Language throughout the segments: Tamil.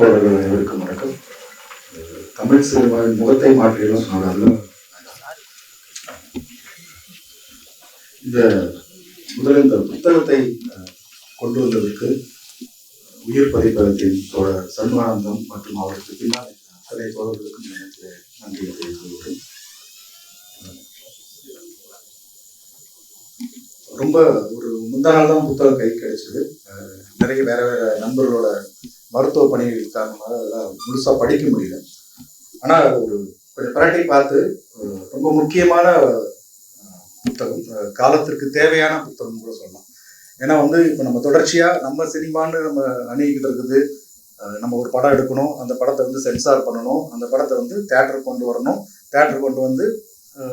தோழர்கள் அனைவருக்கும் வணக்கம். தமிழ் சினிமாவின் முகத்தை மாற்றியெல்லாம் சொன்னார்கள் இந்த முதல்ல இந்த புத்தகத்தை கொண்டு வந்ததற்கு உயிர் பதிப்பகத்தின் தோழர் சண்முகானந்தம் மற்றும் அவருக்கு பின்னால் அத்தனை தோழர்களுக்கும் எனக்கு நன்றியை தெரிவித்துக் ரொம்ப ஒரு முந்தா நாள் தான் புத்தகம் கை கிடைச்சது நிறைய வேற வேற நண்பர்களோட மருத்துவ பணிகள் காரணமாக அதெல்லாம் முழுசாக படிக்க முடியல. ஆனால் ஒரு கொஞ்சம் பரட்டி பார்த்து ரொம்ப முக்கியமான புத்தகம். காலத்திற்கு தேவையான புத்தகம் கூட சொல்லலாம். ஏன்னா வந்து இப்போ நம்ம தொடர்ச்சியாக நம்ம சினிமான்னு நம்ம அணிகிட்டு இருக்குது. நம்ம ஒரு படம் எடுக்கணும். அந்த படத்தை வந்து சென்சார் பண்ணணும். அந்த படத்தை வந்து தேட்டருக்கு கொண்டு வரணும். தேட்டருக்கு கொண்டு வந்து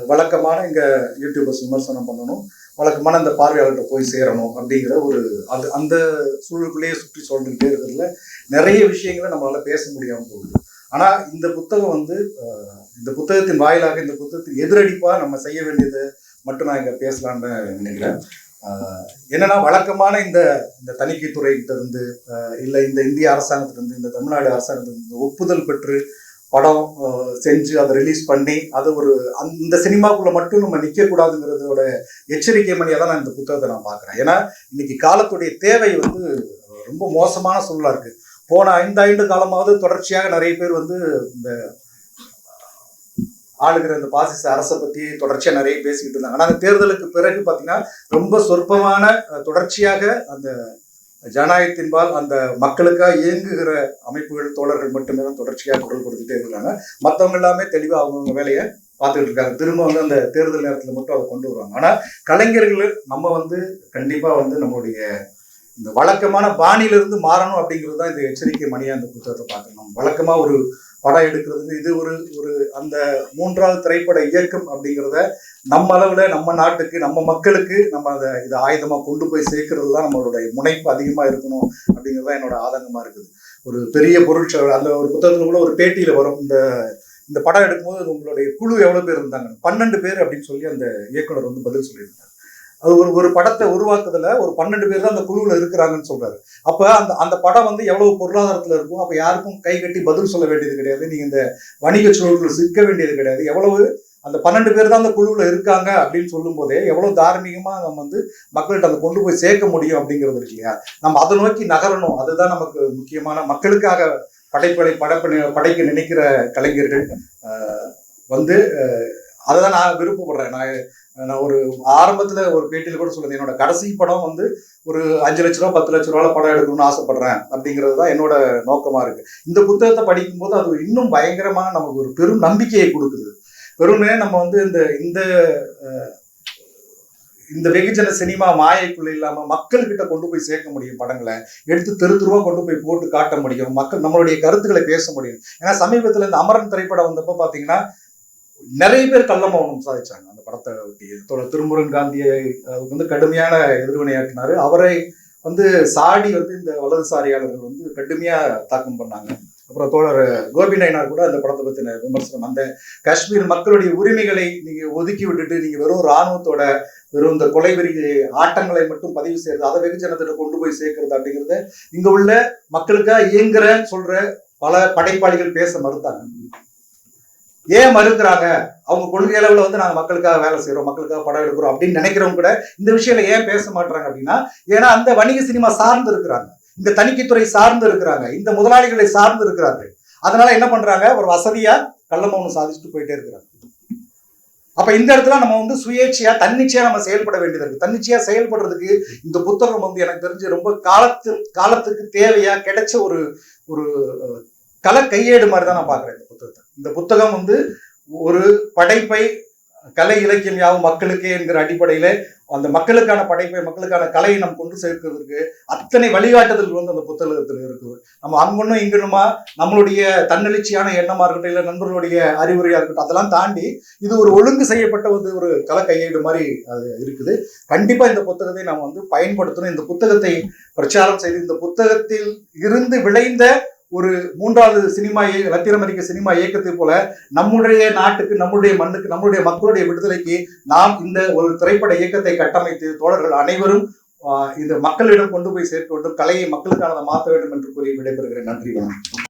வழக்கமான இங்கே யூடியூபர்ஸ் விமர்சனம் பண்ணணும். வழக்கமான அந்த பார்வையாளர்கிட்ட போய் சேரணும் அப்படிங்கிற ஒரு அது அந்த சூழலுக்குள்ளேயே சுற்றி சொல்லிக்கிட்டே இருக்கிறதுல நிறைய விஷயங்களை நம்மளால பேச முடியாமல் போகுது. ஆனால் இந்த புத்தகம் வந்து இந்த புத்தகத்தின் வாயிலாக இந்த புத்தகத்தின் எதிரடிப்பாக நம்ம செய்ய வேண்டியது மட்டும் நான் இங்கே பேசலாம்னு நினைக்கிறேன். என்னன்னா வழக்கமான இந்த இந்த தணிக்கைத்துறை கிட்ட இருந்து இல்லை இந்த இந்திய அரசாங்கத்திலிருந்து இந்த தமிழ்நாடு அரசாங்கத்திலிருந்து ஒப்புதல் பெற்று படம் செஞ்சு அதை ரிலீஸ் பண்ணி அது ஒரு அந்த- இந்த சினிமாக்குள்ள மட்டும் நம்ம நிற்கக்கூடாதுங்கிறதோட எச்சரிக்கை மணியாக தான் நான் இந்த புத்தகத்தை நான் பார்க்குறேன். ஏன்னா இன்னைக்கு காலத்துடைய தேவை வந்து ரொம்ப மோசமான சூழலாக இருக்குது போன ஐந்தாண்டு காலமாவது தொடர்ச்சியாக நிறைய பேர் வந்து இந்த ஆளுகிற இந்த பாசிச அரசை பத்தி தொடர்ச்சியாக நிறைய பேசிக்கிட்டு இருந்தாங்க. ஆனால் அந்த தேர்தலுக்கு பிறகு பார்த்தீங்கன்னா ரொம்ப சொற்பமான தொடர்ச்சியாக அந்த ஜனநாயகத்தின்பால் அந்த மக்களுக்காக இயங்குகிற அமைப்புகள் தோழர்கள் மட்டுமே தான் தொடர்ச்சியாக குரல் கொடுத்துட்டே இருக்காங்க. மற்றவங்க எல்லாமே தெளிவாக அவங்கவுங்க வேலையை பார்த்துக்கிட்டு இருக்காங்க. திரும்ப வந்து அந்த தேர்தல் நேரத்தில் மட்டும் அதை கொண்டு வருவாங்க. ஆனால் கலைஞர்கள் நம்ம வந்து கண்டிப்பாக வந்து நம்மளுடைய இந்த வழக்கமான பாணியிலிருந்து மாறணும் அப்படிங்கிறது தான் இந்த எச்சரிக்கை மணியா அந்த புத்தகத்தை பார்க்கணும். வழக்கமாக ஒரு படம் எடுக்கிறதுக்கு இது ஒரு ஒரு அந்த மூன்றாவது திரைப்பட இயக்கம் அப்படிங்கிறத நம்ம அளவில் நம்ம நாட்டுக்கு நம்ம மக்களுக்கு நம்ம அதை இதை ஆயுதமாக கொண்டு போய் சேர்க்கறது தான் நம்மளுடைய முனைப்பு அதிகமாக இருக்கணும் அப்படிங்கிறது தான் என்னோட ஆதங்கமாக இருக்குது. ஒரு பெரிய பொருட்கள் அந்த ஒரு புத்தகத்தில் கூட ஒரு பேட்டியில் வரும். இந்த இந்த படம் எடுக்கும்போது உங்களுடைய குழு எவ்வளோ பேர் இருந்தாங்க? பன்னெண்டு பேர் அப்படின்னு சொல்லி அந்த இயக்குனர் வந்து பதில் சொல்லியிருந்தாங்க அது ஒரு ஒரு படத்தை உருவாக்குதுல ஒரு பன்னெண்டு பேர் தான் அந்த குழுவில் இருக்கிறாங்கன்னு சொல்றாரு. அப்போ அந்த அந்த படம் வந்து எவ்வளவு பொருளாதாரத்தில் இருக்கும்? அப்போ யாருக்கும் கை கட்டி பதில் சொல்ல வேண்டியது கிடையாது. நீங்கள் இந்த வணிக சூழலில் சிக்க வேண்டியது கிடையாது. எவ்வளவு அந்த பன்னெண்டு பேர் தான் அந்த குழுவில் இருக்காங்க அப்படின்னு சொல்லும் போதே எவ்வளோ தார்மீகமாக நம்ம வந்து மக்கள்கிட்ட அதை கொண்டு போய் சேர்க்க முடியும் அப்படிங்கிறது இருக்கு இல்லையா? நம்ம அதை நோக்கி நகரணும். அதுதான் நமக்கு முக்கியமான மக்களுக்காக படைப்படை படைப்ப படைக்க நினைக்கிற கலைஞர்கள் வந்து அதை தான் நான் விருப்பப்படுறேன். நான் நான் ஒரு ஆரம்பத்தில் ஒரு பேட்டியில் கூட சொல்லுது என்னோட கடைசி படம் வந்து ஒரு அஞ்சு லட்ச ரூபா பத்து லட்ச ரூபாவில் படம் எடுக்கணும்னு ஆசைப்படுறேன் அப்படிங்கிறது தான் என்னோட நோக்கமாக இருக்கு. இந்த புத்தகத்தை படிக்கும்போது அது இன்னும் பயங்கரமாக நமக்கு ஒரு பெரும் நம்பிக்கையை கொடுக்குது. பெருமே நம்ம வந்து இந்த இந்த இந்த வெகுஜன சினிமா மாயைக்குள்ள இல்லாம மக்கள்கிட்ட கொண்டு போய் சேர்க்க முடியும் படங்களை. எடுத்து தெரு தெருவா கொண்டு போய் போட்டு காட்ட முடியும். மக்கள் நம்மளுடைய கருத்துக்களை பேச முடியும். ஏன்னா சமீபத்துல இந்த அமரன் திரைப்படம் வந்தப்போ பாத்தீங்கன்னா நிறைய பேர் கள்ள மௌனம் சாதிச்சாங்க. அந்த படத்தை ஒட்டி. தோழர் திருமுருகன் காந்தியை அதுக்கு வந்து கடுமையான எதிர்வினையாற்றினாரு அவரை வந்து சாடி வந்து இந்த வலதுசாரியாளர்கள் வந்து கடுமையா தாக்கம் பண்ணாங்க. அப்புறம் தோழர் கோபி நயனார் கூட அந்த படத்தை பத்தின விமர்சனம். அந்த காஷ்மீர் மக்களுடைய உரிமைகளை நீங்க ஒதுக்கி விட்டுட்டு நீங்க வெறும் இராணுவத்தோட வெறும் இந்த கொலைவெறி ஆட்டங்களை மட்டும் பதிவு செய்யறது அதை வெகுஜனத்திட்ட கொண்டு போய் சேர்க்கறது அப்படிங்கிறத இங்க உள்ள மக்களுக்காக இயங்குற சொல்ற பல படைப்பாளிகள் பேச மறுத்தாங்க. ஏன் மறுக்கிறாங்க? அவங்க கொள்கை அளவில் வந்து நாங்கள் மக்களுக்காக வேலை செய்கிறோம் மக்களுக்காக படம் எடுக்கிறோம் அப்படின்னு நினைக்கிறவங்க கூட இந்த விஷயத்துல ஏன் பேச மாட்டாங்க அப்படின்னா ஏன்னா அந்த வணிக சினிமா சார்ந்து இருக்கிறாங்க. இந்த தணிக்கைத்துறை சார்ந்து இருக்கிறாங்க. இந்த முதலாளிகளை சார்ந்து இருக்கிறார்கள். அதனால என்ன பண்றாங்க? ஒரு வசதியா கள்ளமௌனம் சாதிச்சுட்டு போயிட்டே இருக்கிறாங்க. அப்ப இந்த இடத்துல நம்ம வந்து சுயேட்சையா தன்னிச்சையா நம்ம செயல்பட வேண்டியது இருக்கு. தன்னிச்சையா செயல்படுறதுக்கு இந்த புத்தகம் வந்து எனக்கு தெரிஞ்சு ரொம்ப காலத்து காலத்துக்கு தேவையா கிடைச்ச ஒரு ஒரு கலை கையேடு மாதிரி தான் நான் பார்க்குறேன் இந்த புத்தகத்தை. இந்த புத்தகம் வந்து ஒரு படைப்பை கலை இலக்கியம் யாவும் மக்களுக்கே என்கிற அடிப்படையில் அந்த மக்களுக்கான படைப்பை மக்களுக்கான கலையை நம்ம கொண்டு சேர்க்கிறதுக்கு அத்தனை வழிகாட்டுதல் வந்து அந்த புத்தகத்தில் இருக்குது. நம்ம அங்கொன்னும் இங்கனுமா நம்மளுடைய தன்னெழுச்சியான எண்ணமா இருக்கட்டும் இல்லை நண்பர்களுடைய அறிவுரையா இருக்கட்டும் அதெல்லாம் தாண்டி இது ஒரு ஒழுங்கு செய்யப்பட்ட வந்து ஒரு கலை கையேடு மாதிரி அது இருக்குது. கண்டிப்பா இந்த புத்தகத்தை நாம் வந்து பயன்படுத்தணும். இந்த புத்தகத்தை பிரச்சாரம் செய்து இந்த புத்தகத்தில் இருந்து விளைந்த ஒரு மூன்றாவது சினிமா இய- லத்தீன் அமெரிக்க சினிமா இயக்கத்தை போல நம்முடைய நாட்டுக்கு நம்முடைய மண்ணுக்கு நம்முடைய மக்களுடைய விடுதலைக்கு நாம் இந்த ஒரு திரைப்பட இயக்கத்தை கட்டமைத்து தோழர்கள் அனைவரும் இந்த மக்களிடம் கொண்டு போய் சேர்க்க வேண்டும் கலையை மக்களுக்கானதை மாற்ற வேண்டும் என்று கூறி விடைபெறுகிறேன். நன்றி வணக்கம்.